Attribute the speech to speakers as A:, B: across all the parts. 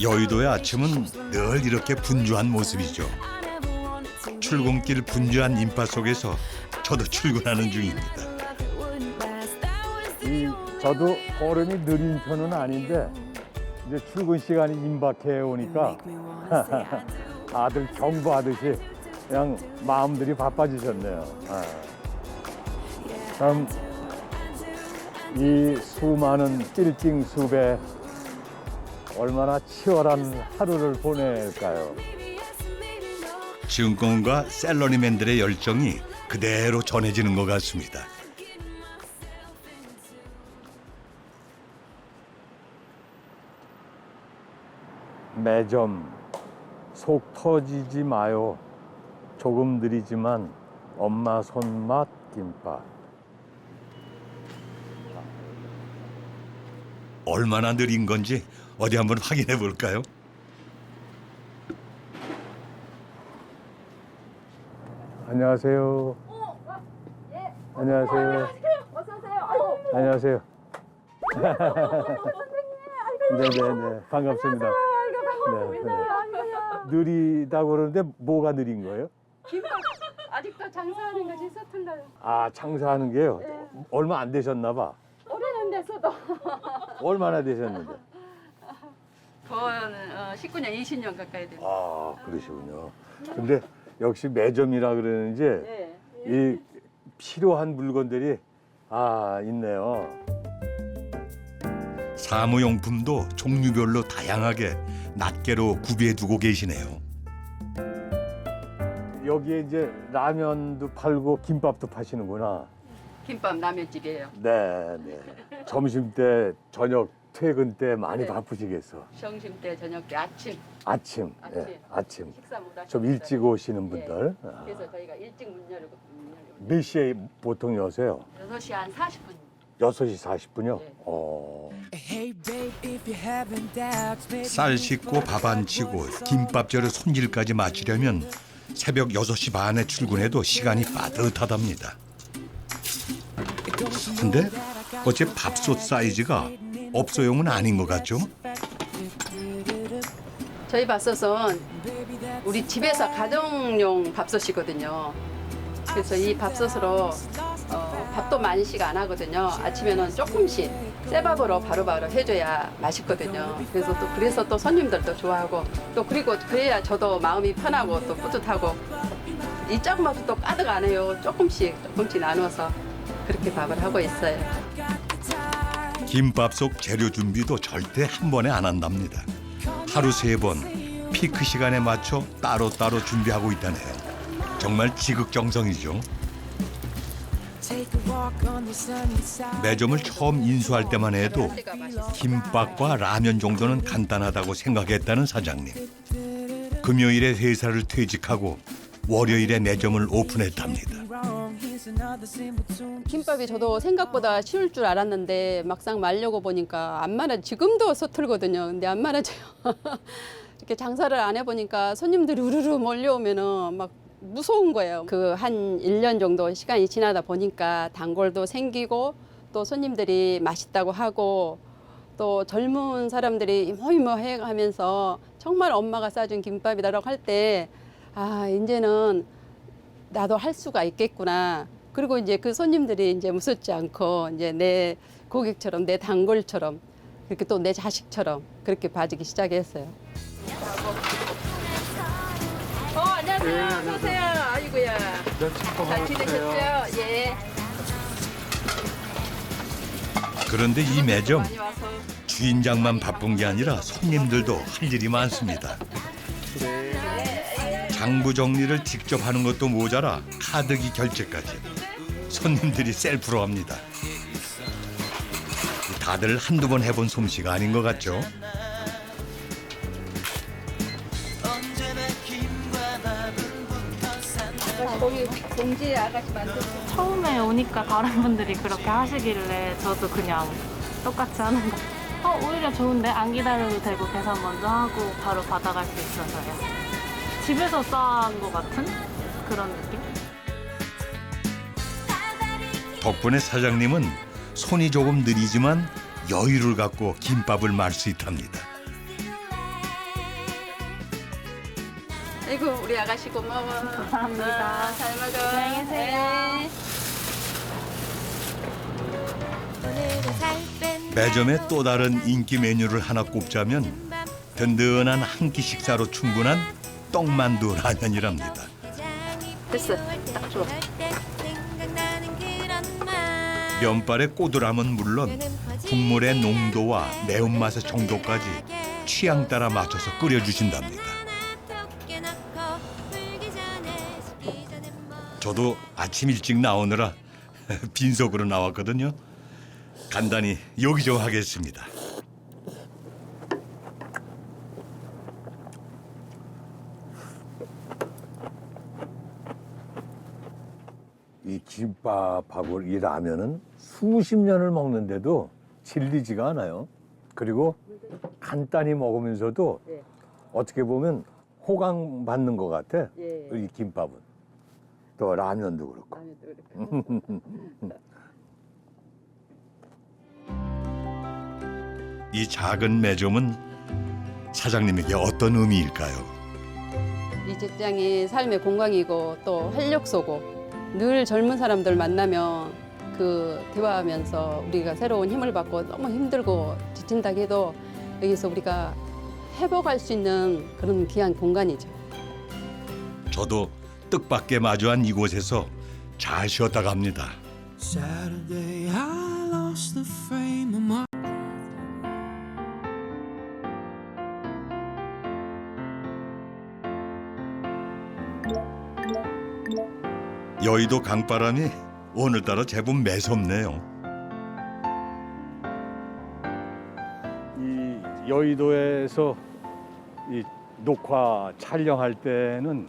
A: 여의도의 아침은 늘 이렇게 분주한 모습이죠. 출근길 분주한 인파 속에서 저도 출근하는 중입니다.
B: 이 저도 걸음이 느린 편은 아닌데 이제 출근 시간이 임박해 오니까. 다들 경보하듯이 그냥 마음들이 바빠지셨네요. 아. 참, 이 수많은 빌딩 숲에 얼마나 치열한 하루를 보낼까요?
A: 증권과 셀러리맨들의 열정이 그대로 전해지는 것 같습니다.
B: 매점 속 터지지 마요. 조금 느리지만 엄마 손맛 김밥.
A: 얼마나 느린 건지 어디 한번 확인해 볼까요?
B: 안녕하세요. 안녕하세요.
C: 어서 오세요. 아이고,
B: 안녕하세요. 네네네 반갑습니다.
C: 아이고
B: 네,
C: 반갑습니다.
B: 네. 느리다고 그러는데 뭐가 느린 거예요?
C: 김밥 아직도 장사하는 것이 서툴러요.
B: 아 장사하는 게요. 얼마 안 되셨나 봐.
C: 됐어도
B: 얼마나 되셨는데?
C: 거는 어, 19년, 20년 가까이 됐어요.
B: 아 그러시군요. 근데 역시 매점이라 그러는지
C: 네.
B: 이 필요한 물건들이 아 있네요.
A: 사무용품도 종류별로 다양하게 낱개로 구비해 두고 계시네요.
B: 여기에 이제 라면도 팔고 김밥도 파시는구나.
C: 김밥 라면집이에요.
B: 네, 네. 점심 때, 저녁 퇴근 때 많이
C: 네.
B: 바쁘시겠어.
C: 점심 때, 저녁 때, 아침
B: 아침,
C: 아침.
B: 예, 아침.
C: 식사 못 하시는
B: 좀 일찍
C: 분들.
B: 오시는 분들.
C: 예.
B: 아.
C: 그래서 저희가 일찍 문 열고 문 열고
B: 몇 시에 보통 여세요?
C: 6시 한 40분.
B: 6시 40분요?
C: 네.
B: 어.
A: 쌀 씻고 밥 안 치고 김밥 절여 손질까지 마치려면 새벽 6시 반에 출근해도 시간이 빠듯하답니다. 근데 어째 밥솥 사이즈가 업소용은 아닌 것 같죠?
C: 저희 밥솥은 우리 집에서 가정용 밥솥이거든요. 그래서 이 밥솥으로 어, 밥도 많이씩 안 하거든요. 아침에는 조금씩 쇠밥으로 바로바로 해줘야 맛있거든요. 그래서 또 그래서 또 손님들도 좋아하고 또 그리고 그래야 저도 마음이 편하고 또 뿌듯하고 이 작은 밥도 가득 안 해요. 조금씩 조금씩 나눠서 그렇게 밥을 하고 있어요.
A: 김밥 속 재료 준비도 절대 한 번에 안 한답니다. 하루 세 번 피크 시간에 맞춰 따로따로 준비하고 있다네요. 정말 지극정성이죠. 매점을 처음 인수할 때만 해도 김밥과 라면 정도는 간단하다고 생각했다는 사장님. 금요일에 회사를 퇴직하고 월요일에 매점을 오픈했답니다.
C: 김밥이 저도 생각보다 쉬울 줄 알았는데 막상 말려고 보니까 안 말아 지금도 서툴거든요. 근데 안 말아져요. 이렇게 장사를 안 해보니까 손님들이 우르르 몰려오면은 막 무서운 거예요. 그 한 일 년 정도 시간이 지나다 보니까 단골도 생기고 또 손님들이 맛있다고 하고 또 젊은 사람들이 이모이모 해 가면서 정말 엄마가 싸준 김밥이다라고 할 때 아, 이제는 나도 할 수가 있겠구나. 그리고 이제 그 손님들이 이제 무섭지 않고 이제 내 고객처럼 내 단골처럼 그렇게 또 내 자식처럼 그렇게 봐주기 시작했어요. 어 안녕하세요. 어서 오세요. 아이고야. 잘 지내셨어요? 예.
A: 그런데 이 매점
C: 많이 와서
A: 주인장만 바쁜 게 아니라 손님들도 할 일이 많습니다. 장부 정리를 직접 하는 것도 모자라 카드기 결제까지 손님들이 셀프로 합니다. 다들 한두 번 해본 솜씨가 아닌 것 같죠?
C: 거기 봉지 아가씨 만들고
D: 처음에 오니까 다른 분들이 그렇게 하시길래 저도 그냥 똑같이 하는 거. 어, 오히려 좋은데 안 기다려도 되고 계산 먼저 하고 바로 받아갈 수 있어서요. 집에서 쌓은 것 같은 그런 느낌?
A: 덕분에 사장님은 손이 조금 느리지만 여유를 갖고 김밥을 말 수 있답니다.
C: 아이고 우리 아가씨 고마워.
D: 감사합니다.
C: 아, 잘 먹어.
D: 안녕히 계세요.
C: 네.
A: 매점의 또 다른 인기 메뉴를 하나 꼽자면 든든한 한 끼 식사로 충분한 떡만두 라면이랍니다.
C: 됐어. 딱 좋아.
A: 면발의 꼬들함은 물론 국물의 농도와 매운맛의 정도까지 취향 따라 맞춰서 끓여주신답니다. 저도 아침 일찍 나오느라 빈속으로 나왔거든요. 간단히 좀 하겠습니다.
B: 이 김밥하고 이 라면은 수십 년을 먹는데도 질리지가 않아요. 그리고 간단히 먹으면서도
C: 네.
B: 어떻게 보면 호강 받는 것 같아.
C: 예.
B: 이 김밥은. 또 라면도 그렇고.
A: 이 작은 매점은 사장님에게 어떤 의미일까요?
C: 이 직장이 삶의 공간이고 또 활력소고 늘 젊은 사람들 만나면 그 대화하면서 우리가 새로운 힘을 받고 너무 힘들고 지친다 해도 여기서 우리가 회복할 수 있는 그런 귀한 공간이죠.
A: 저도 뜻밖의 마주한 이곳에서 잘 쉬었다 갑니다.
E: Saturday, I lost the frame of my.
A: 여의도 강바람이 오늘따라 제법 매섭네요.
B: 이 여의도에서 이 녹화 촬영할 때는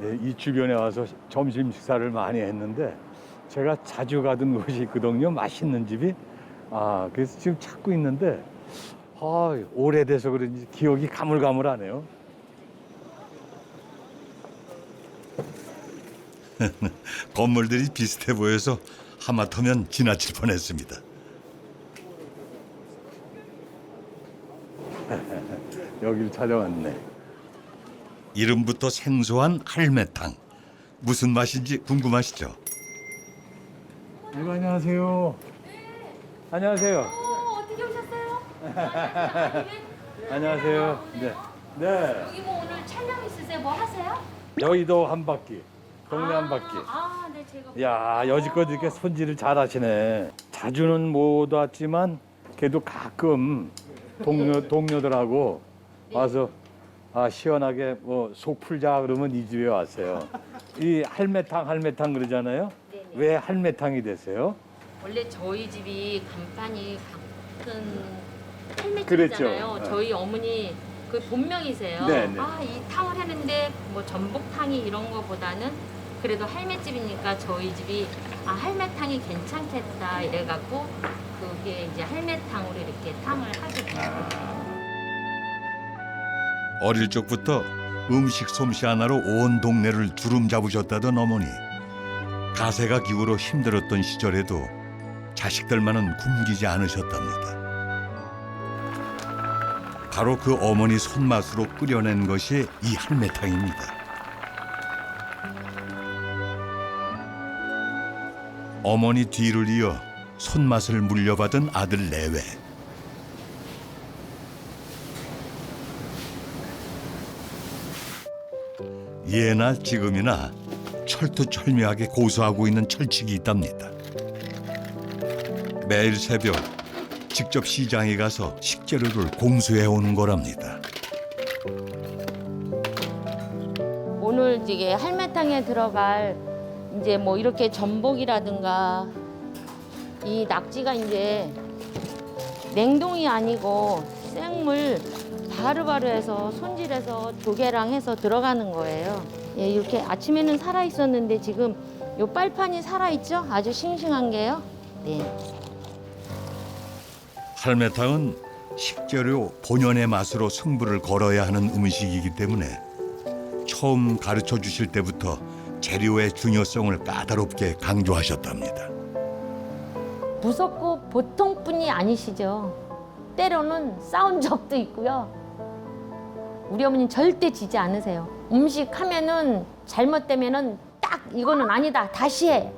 B: 예, 이 주변에 와서 점심 식사를 많이 했는데 제가 자주 가던 곳이 있거든요. 맛있는 집이. 아, 그래서 지금 찾고 있는데 아, 오래돼서 그런지 기억이 가물가물하네요.
A: 건물들이 비슷해 보여서 하마터면 지나칠 뻔했습니다.
B: 여기를 찾아왔네.
A: 이름부터 생소한 할매탕. 무슨 맛인지 궁금하시죠?
B: 아이고, 안녕하세요. 안녕하세요.
F: 어떻게 오셨어요?
B: 안녕하세요. 네. 네.
F: 여기 뭐 오늘 촬영 있으세요? 뭐 하세요?
B: 여의도 한 바퀴. 동네 한 바퀴.
F: 아, 네, 제가
B: 야 여지껏 이렇게 손질을 잘 하시네. 자주는 못 왔지만 그래도 가끔 동료 동료들하고 와서 아 시원하게 뭐 속 풀자 그러면 이 집에 왔어요. 이 할매탕 할매탕 그러잖아요.
F: 네네.
B: 왜 할매탕이 되세요?
F: 원래 저희 집이 간판이 같은 헬멧이잖아요.
B: 그랬죠. 네.
F: 저희 어머니 그 본명이세요.
B: 네 네.
F: 아, 이 탕을 했는데 뭐 전복탕이 이런 거보다는 그래도 할매집이니까 저희 집이 아, 할매탕이 괜찮겠다 이래갖고 그게 이제 할매탕으로 이렇게 탕을 하게 됐어요.
A: 어릴 적부터 음식 솜씨 하나로 온 동네를 주름 잡으셨다던 어머니. 가세가 기울어 힘들었던 시절에도 자식들만은 굶기지 않으셨답니다. 바로 그 어머니 손맛으로 끓여낸 것이 이 할매탕입니다. 어머니 뒤를 이어 손맛을 물려받은 아들 내외. 예나 지금이나 철두철미하게 고수하고 있는 철칙이 있답니다. 매일 새벽 직접 시장에 가서 식재료를 공수해 오는 거랍니다.
F: 오늘 이게 할매탕에 들어갈 이제 뭐 이렇게 전복이라든가 이 낙지가 이제 냉동이 아니고 생물 바로바로 해서 손질해서 조개랑 해서 들어가는 거예요. 예, 이렇게 아침에는 살아 있었는데 지금 요 빨판이 살아 있죠? 아주 싱싱한 게요. 네.
A: 할매탕은 식재료 본연의 맛으로 승부를 걸어야 하는 음식이기 때문에 처음 가르쳐 주실 때부터 재료의 중요성을 까다롭게 강조하셨답니다.
F: 무섭고 보통뿐이 아니시죠. 때로는 싸운 적도 있고요. 우리 어머니는 절대 지지 않으세요. 음식 하면은 잘못되면은 딱 이거는 아니다. 다시 해.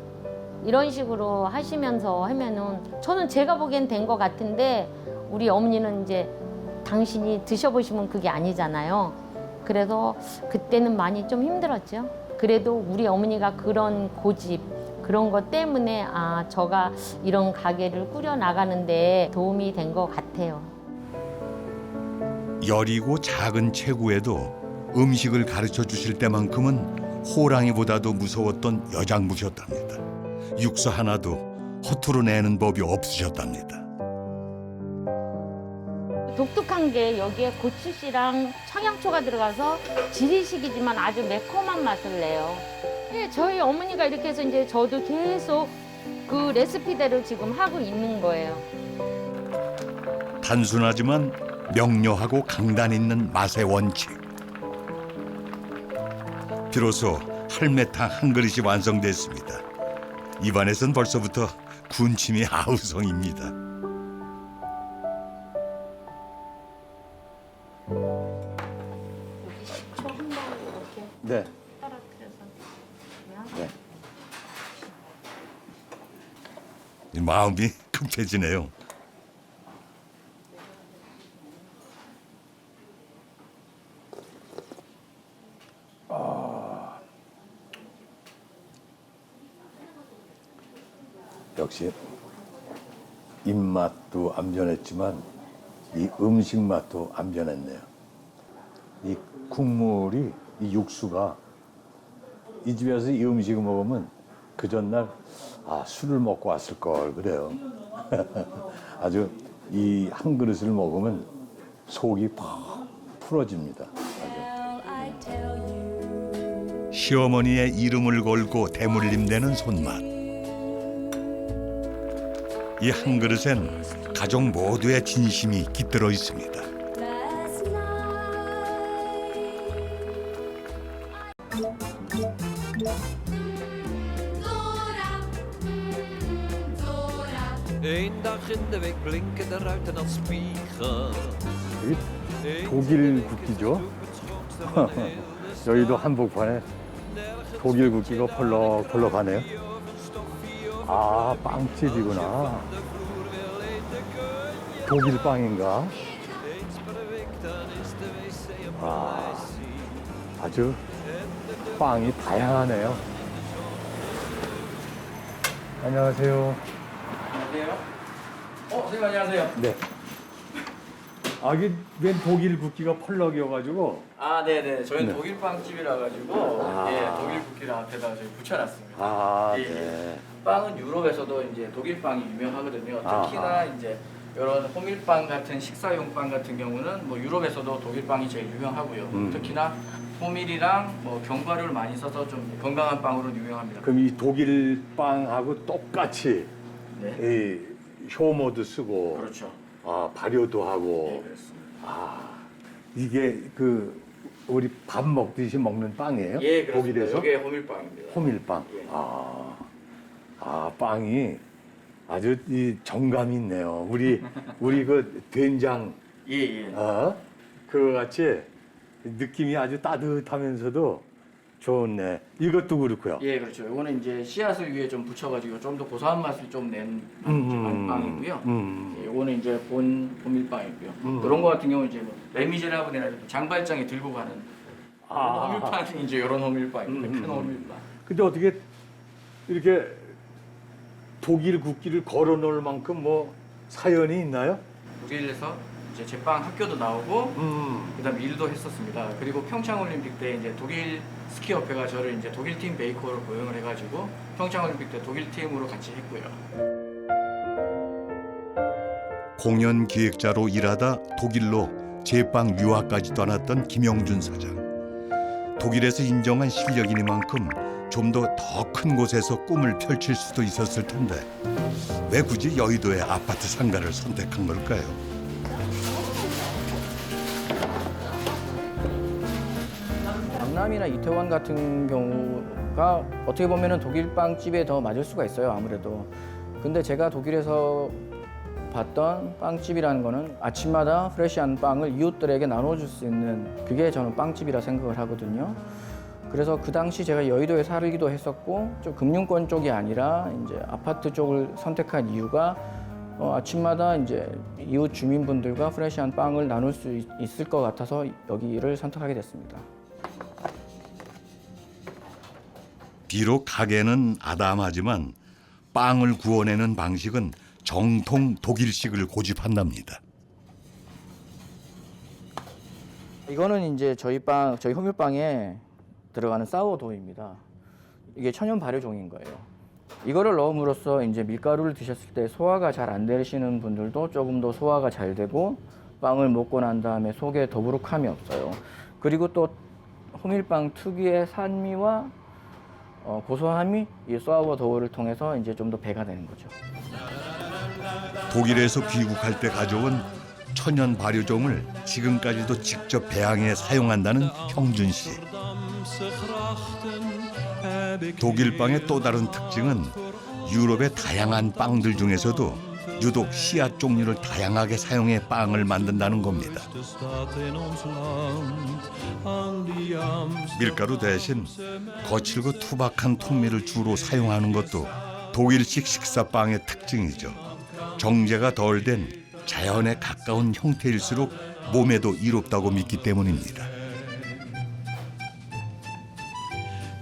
F: 이런 식으로 하시면서 하면은 저는 제가 보기엔 된 것 같은데 우리 어머니는 이제 당신이 드셔보시면 그게 아니잖아요. 그래서 그때는 많이 좀 힘들었죠. 그래도 우리 어머니가 그런 고집 그런 것 때문에 아 저가 이런 가게를 꾸려 나가는데 도움이 된 것 같아요.
G: 여리고 작은 체구에도 음식을 가르쳐 주실 때만큼은 호랑이보다도 무서웠던 여장부셨답니다. 육수 하나도 허투루 내는 법이 없으셨답니다.
F: 독특한 게 여기에 고추씨랑 청양초가 들어가서 지리식이지만 아주 매콤한 맛을 내요. 예, 저희 어머니가 이렇게 해서 이제 저도 계속 그 레시피대로 지금 하고 있는 거예요.
G: 단순하지만 명료하고 강단 있는 맛의 원칙. 비로소 할매탕 한 그릇이 완성됐습니다. 입안에선 벌써부터 군침이 아우성입니다.
F: 여기 식초 한번 이렇게
A: 네.
F: 떨어뜨려서
G: 이 마음이 급해지네요.
A: 역시 입맛도 안 변했지만 이 음식 맛도 안 변했네요. 이 국물이 이 육수가 이 집에서 이 음식을 먹으면 그 전날 아 술을 먹고 왔을 걸 그래요. 아주 이 한 그릇을 먹으면 속이 팍 풀어집니다. 아주.
G: 시어머니의 이름을 걸고 대물림되는 손맛. 이 한 그릇엔 가족 모두의 진심이 깃들어 있습니다.
B: Last night.
H: Eén dag in de week blinken de ruiten als spiegel.
A: 이 독일 국기죠. 여의도 한복판에 독일 국기가 펄럭펄럭하네요. 아 빵집이구나. 독일 빵인가? 아 아주 빵이 다양하네요. 안녕하세요.
I: 안녕하세요. 어, 선생님 안녕하세요.
A: 네. 아, 이게 웬 독일 국기가 펄럭이어가지고.
I: 아, 네, 네. 저희는
A: 네.
I: 독일 빵집이라 가지고
A: 아.
I: 예, 독일 국기를 앞에다가 저희 붙여놨습니다.
A: 아,
I: 예,
A: 네.
I: 빵은 유럽에서도 이제 독일 빵이 유명하거든요. 특히나
A: 아하.
I: 이제 이런 호밀빵 같은 식사용 빵 같은 경우는 뭐 유럽에서도 독일 빵이 제일 유명하고요.
A: 음.
I: 특히나 호밀이랑 뭐 견과류를 많이 써서 좀 건강한 빵으로 유명합니다.
A: 그럼 이 독일 빵하고 똑같이
I: 네.
A: 이 효모도 쓰고,
I: 그렇죠.
A: 아, 발효도
I: 네,
A: 하고.
I: 그렇습니다.
A: 아, 이게 그 우리 밥 먹듯이 먹는 빵이에요?
I: 예, 그렇습니다.
A: 독일에서?
I: 이게 호밀빵입니다.
A: 호밀빵.
I: 예.
A: 아, 아, 빵이 아주 이 정감이 있네요. 우리, 우리 그 된장,
I: 예, 예.
A: 어? 그거 같이 느낌이 아주 따뜻하면서도 좋네. 이것도 그렇고요.
I: 예, 그렇죠. 이거는 이제 씨앗을 위에 좀 붙여가지고 좀 더 고소한 맛을 좀 낸
A: 음,
I: 빵이고요.
A: 음.
I: 예, 요거는 이제 본 호밀빵이고요.
A: 음.
I: 그런 거 같은 경우는 이제 뭐 레미제라블이나 장발장에 들고 가는
A: 아.
I: 그런 호밀빵이 이제 이런 호밀빵입니다.
A: 음,
I: 큰
A: 음.
I: 호밀빵.
A: 근데 어떻게 이렇게 독일 국기를 걸어 놓을 만큼 뭐 사연이 있나요?
I: 독일에서 이제 제빵 학교도 나오고
A: 음.
I: 그다음 일도 했었습니다. 그리고 평창 올림픽 때 이제 독일 스키 협회가 저를 이제 독일 팀 베이커로 고용을 해가지고 평창 올림픽 때 독일 팀으로 같이 했고요.
G: 공연 기획자로 일하다 독일로 제빵 유학까지 떠났던 김영준 사장. 독일에서 인정한 실력이니만큼 좀 더 더 큰 곳에서 꿈을 펼칠 수도 있었을 텐데 왜 굳이 여의도의 아파트 상가를 선택한 걸까요?
J: 강남이나 이태원 같은 경우가 어떻게 보면 독일 빵집에 더 맞을 수가 있어요. 아무래도
I: 근데 제가 독일에서 봤던 빵집이라는 거는 아침마다 프레시한 빵을 이웃들에게 나눠줄 수 있는 그게 저는 빵집이라 생각을 하거든요. 그래서 그 당시 제가 여의도에 살기도 했었고 좀 금융권 쪽이 아니라 이제 아파트 쪽을 선택한 이유가 어, 아침마다 이제 이웃 주민분들과 프레시한 빵을 나눌 수 있- 있을 것 같아서 여기를 선택하게 됐습니다.
A: 비록 가게는 아담하지만 빵을 구워내는 방식은 정통 독일식을 고집한답니다.
I: 이거는 이제 저희 빵, 저희 호밀빵에 들어가는 사워도우입니다. 이게 천연 발효종인 거예요. 이거를 넣음으로써 이제 밀가루를 드셨을 때 소화가 잘 안 되시는 분들도 조금 더 소화가 잘 되고 빵을 먹고 난 다음에 속에 더부룩함이 없어요. 그리고 또 호밀빵 특유의 산미와 어, 고소함이 이 사워도우를 통해서 이제 좀 더 배가 되는 거죠.
A: 독일에서 귀국할 때 가져온 천연 발효종을 지금까지도 직접 배양에 사용한다는 형준 씨. 독일 빵의 또 다른 특징은 유럽의 다양한 빵들 중에서도 유독 씨앗 종류를 다양하게 사용해 빵을 만든다는 겁니다. 밀가루 대신 거칠고 투박한 통밀을 주로 사용하는 것도 독일식 식사빵의 특징이죠. 정제가 덜 된 자연에 가까운 형태일수록 몸에도 이롭다고 믿기 때문입니다.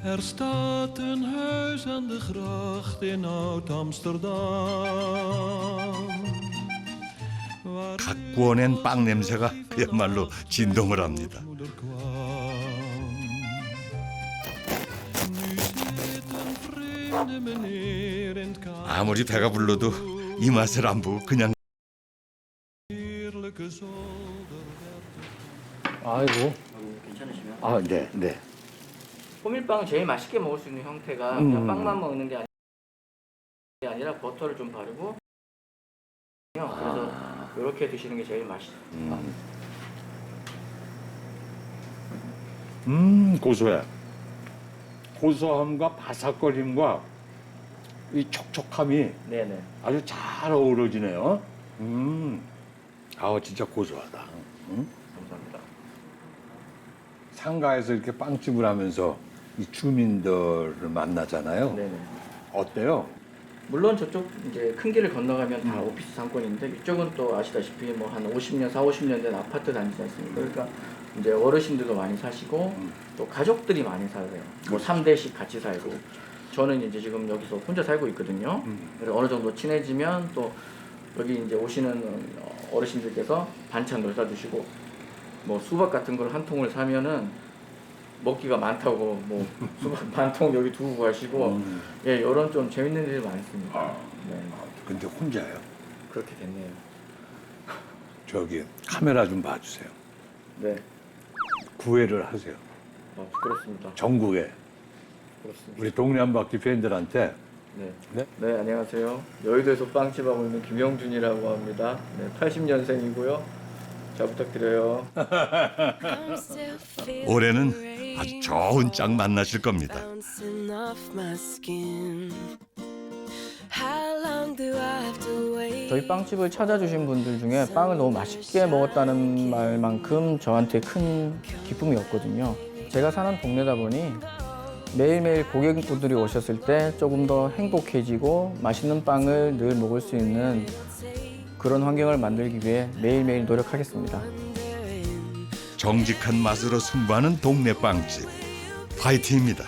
K: Er staat een huis aan de gracht in Oud-Amsterdam.
A: 갓 구워낸 빵 냄새가 그야말로 진동을 합니다. 아무리 배가 불러도 이 맛을 안 보고 그냥.
B: 아이고.
I: 괜찮으시면?
B: 아, 네, 네.
I: 호밀빵을 제일 맛있게 먹을 수 있는 형태가
B: 음.
I: 그냥 빵만 먹는 게 아니- 게 아니라 버터를 좀 바르고 그래서 이렇게 드시는 게 제일 맛있어요.
B: 음, 고소해. 고소함과 바삭거림과 이 촉촉함이
I: 네네.
B: 아주 잘 어우러지네요. 음, 아, 진짜 고소하다. 음?
I: 감사합니다.
B: 상가에서 이렇게 빵집을 하면서 이 주민들을 만나잖아요.
I: 네네.
B: 어때요?
I: 물론 저쪽 이제 큰 길을 건너가면 다
B: 음.
I: 오피스 상권인데 이쪽은 또 아시다시피 뭐 한 50년, 4, 50년 된 아파트 단지 않습니까? 그러니까 이제 어르신들도 많이 사시고
B: 음.
I: 또 가족들이 많이 살아요. 뭐 3대씩 같이 살고. 저는 이제 지금 여기서 혼자 살고 있거든요.
B: 음.
I: 그래서 어느 정도 친해지면 또 여기 이제 오시는 어르신들께서 반찬도 사주시고 뭐 수박 같은 걸 한 통을 사면은 먹기가 많다고 뭐 수박 반통 여기 두고 가시고
B: 음.
I: 예 이런 좀 재밌는 일이 많습니다.
B: 아,
I: 네
B: 근데 혼자요.
I: 그렇게 됐네요.
B: 저기 카메라 좀 봐주세요.
I: 네
B: 구애를 하세요.
I: 어, 그렇습니다.
B: 전국에
I: 그렇습니다.
B: 우리 동네 한 바퀴 팬들한테
I: 네.
B: 네?
I: 네 안녕하세요. 여의도에서 빵집 하고 있는 김영준이라고 합니다. 네 80년생이고요. 잘 부탁드려요.
A: 올해는 아주 좋은 짝 만나실 겁니다.
L: bouncing off my skin. How long do I have to wait?
I: 저희 빵집을 찾아주신 분들 중에 빵을 너무 맛있게 먹었다는 말만큼 저한테 큰 기쁨이었거든요. 제가 사는 동네다 보니 매일매일 고객분들이 오셨을 때 조금 더 행복해지고 맛있는 빵을 늘 먹을 수 있는 그런 환경을 만들기 위해 매일매일 노력하겠습니다.
A: 정직한 맛으로 승부하는 동네 빵집. 파이팅입니다.